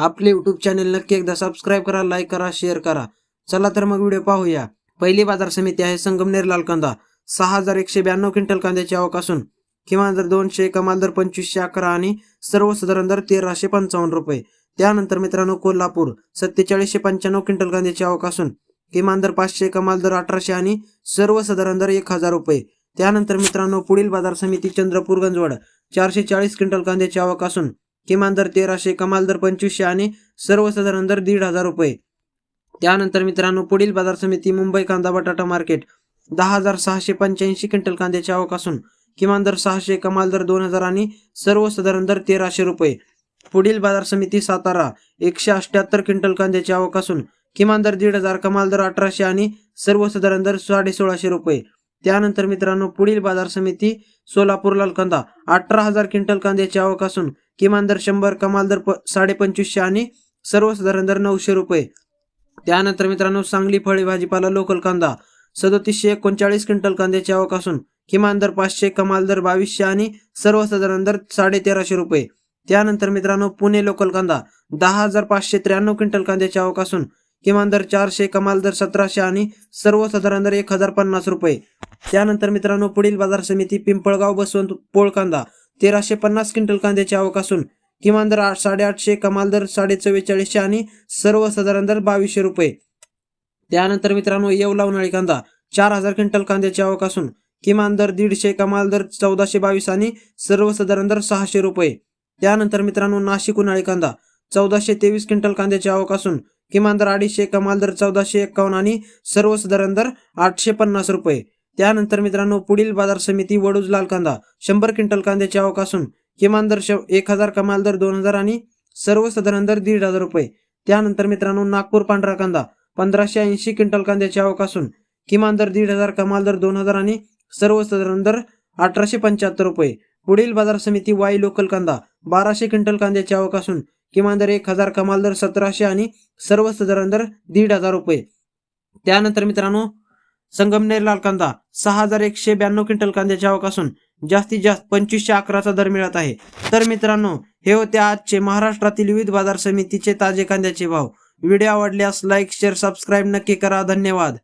आपले YouTube channel नक्की एकदा सबस्क्राईब करा लाईक करा शेअर करा. चला तर मग व्हिडिओ पाहूया. पहिली बाजार समिती आहे संगमनेर लाल कांदा. सहा हजार एकशे ब्याण्णव क्विंटल कांद्याची आवक असून किमान दर दोनशे कमाल दर पंचवीसशे अकरा आणि सर्वसाधारण दर तेराशे पंचावन्न रुपये. त्यानंतर मित्रांनो कोल्हापूर सत्तेचाळीसशे पंच्याण्णव क्विंटल कांद्याची आवक असून किमान दर पाचशे कमाल दर अठराशे आणि सर्वसाधारण दर एक हजार रुपये. त्यानंतर मित्रांनो पुढील बाजार समिती चंद्रपूर गंजवड चारशे चाळीस क्विंटल कांद्याची आवक असून किमान दर तेराशे कमाल दर पंचवीसशे आणि सर्वसाधारण दर दीड हजार रुपये. त्यानंतर मित्रांनो पुढील बाजार समिती मुंबई कांदा बटाटा मार्केट. दहा हजार सहाशे पंच्याऐंशी क्विंटल कांद्याची आवक असून किमान दर सहाशे कमाल दर दोन हजार आणि सर्वसाधारण दर तेराशे रुपये. पुढील बाजार समिती सातारा एकशे अठ्याहत्तर क्विंटल कांद्याची आवक असून किमान दर दीड हजार कमाल दर अठराशे आणि सर्वसाधारण दर साडे सोळाशे रुपये. त्यानंतर मित्रांनो पुढील बाजार समिती सोलापूर लाल कांदा अठरा हजार क्विंटल कांद्याची आवक असून किमान दर शंभर कमाल दर प साडे पंचवीसशे आणि सर्वसाधारण दर नऊशे रुपये. त्यानंतर मित्रांनो सांगली फळे भाजीपाला लोकल कांदा सदोतीसशे एकोणचाळीस क्विंटल कांद्याची आवक असून किमान दर पाचशे कमाल दर बावीसशे आणि सर्वसाधारण दर साडे तेराशे रुपये. त्यानंतर मित्रांनो पुणे लोकल कांदा दहा हजार पाचशे त्र्याण्णव क्विंटल कांद्याची आवक असून किमान दर चारशे कमाल दर सतराशे आणि सर्वसाधारण दर एक हजार पन्नास रुपये. त्यानंतर मित्रांनो पुढील बाजार समिती पिंपळगाव बसवंत पोळ कांदा तेराशे पन्नास क्विंटल कांद्याची आवक असून किमान दर आठ साडेआठशे कमाल दर साडे चव्वेचाळीसशे आणि सर्वसाधारण दर बावीसशे रुपये. त्यानंतर मित्रांनो येवला उन्हाळी कांदा चार हजार क्विंटल कांद्याची आवक असून किमान दर दीडशे कमाल दर चौदाशे बावीस आणि सर्वसाधारण दर सहाशे रुपये. त्यानंतर मित्रांनो नाशिक उन्हाळी कांदा चौदाशे तेवीस क्विंटल कांद्याची आवक असून किमान दर अडीचशे कमाल दर चौदाशे एक्कावन्न आणि सर्वसाधारण दर आठशे पन्नास रुपये. त्यानंतर मित्रांनो पुढील बाजार समिती वडूज लाल कांदा शंभर क्विंटल कांद्याची आवक असून किमान दर श एक हजार कमाल दर दोन हजार आणि सर्वसाधारण दर दीड हजार रुपये. त्यानंतर मित्रांनो नागपूर पांढरा कांदा पंधराशे ऐंशी क्विंटल कांद्याची आवक असून किमान दर दीड हजार कमाल दर दोन हजार आणि सर्वसाधारण दर अठराशे पंच्याहत्तर रुपये. पुढील बाजार समिती वाई लोकल कांदा बाराशे क्विंटल कांद्याची आवक असून किमान दर एक हजार कमाल दर सतराशे आणि सर्वसाधारण दर दीड हजार रुपये. त्यानंतर मित्रांनो संगमनेर लाल कांदा सहा हजार एकशे ब्याण्णव क्विंटल कांद्याची आवक असून जास्तीत जास्त पंचवीसशे अकराचा दर मिळत आहे. तर मित्रांनो हे होते आजचे महाराष्ट्रातील विविध बाजार समितीचे ताजे कांद्याचे भाव. व्हिडिओ आवडल्यास लाईक शेअर सबस्क्राईब नक्की करा. धन्यवाद.